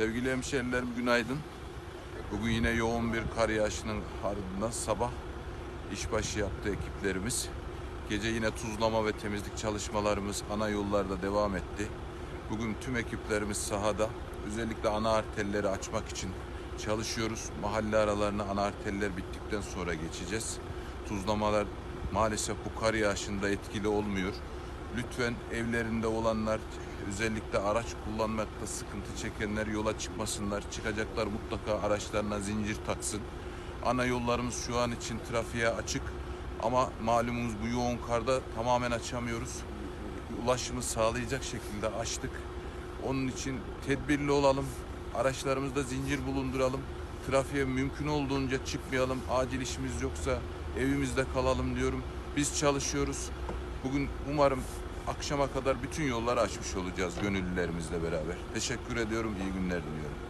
Sevgili hemşehrilerim günaydın. Bugün yine yoğun bir kar yağışının ardından sabah işbaşı yaptı ekiplerimiz. Gece yine tuzlama ve temizlik çalışmalarımız ana yollarda devam etti. Bugün tüm ekiplerimiz sahada. Özellikle ana arterleri açmak için çalışıyoruz. Mahalle aralarına ana arterler bittikten sonra geçeceğiz. Tuzlamalar maalesef bu kar yağışında etkili olmuyor. Lütfen evlerinde olanlar özellikle araç kullanmakta sıkıntı çekenler yola çıkmasınlar. Çıkacaklar mutlaka araçlarına zincir taksın. Ana yollarımız şu an için trafiğe açık ama malumunuz bu yoğun karda tamamen açamıyoruz. Ulaşımı sağlayacak şekilde açtık. Onun için tedbirli olalım. Araçlarımızda zincir bulunduralım. Trafiğe mümkün olduğunca çıkmayalım. Acil işimiz yoksa evimizde kalalım diyorum. Biz çalışıyoruz. Bugün umarım akşama kadar bütün yolları açmış olacağız gönüllülerimizle beraber. Teşekkür ediyorum. İyi günler diliyorum.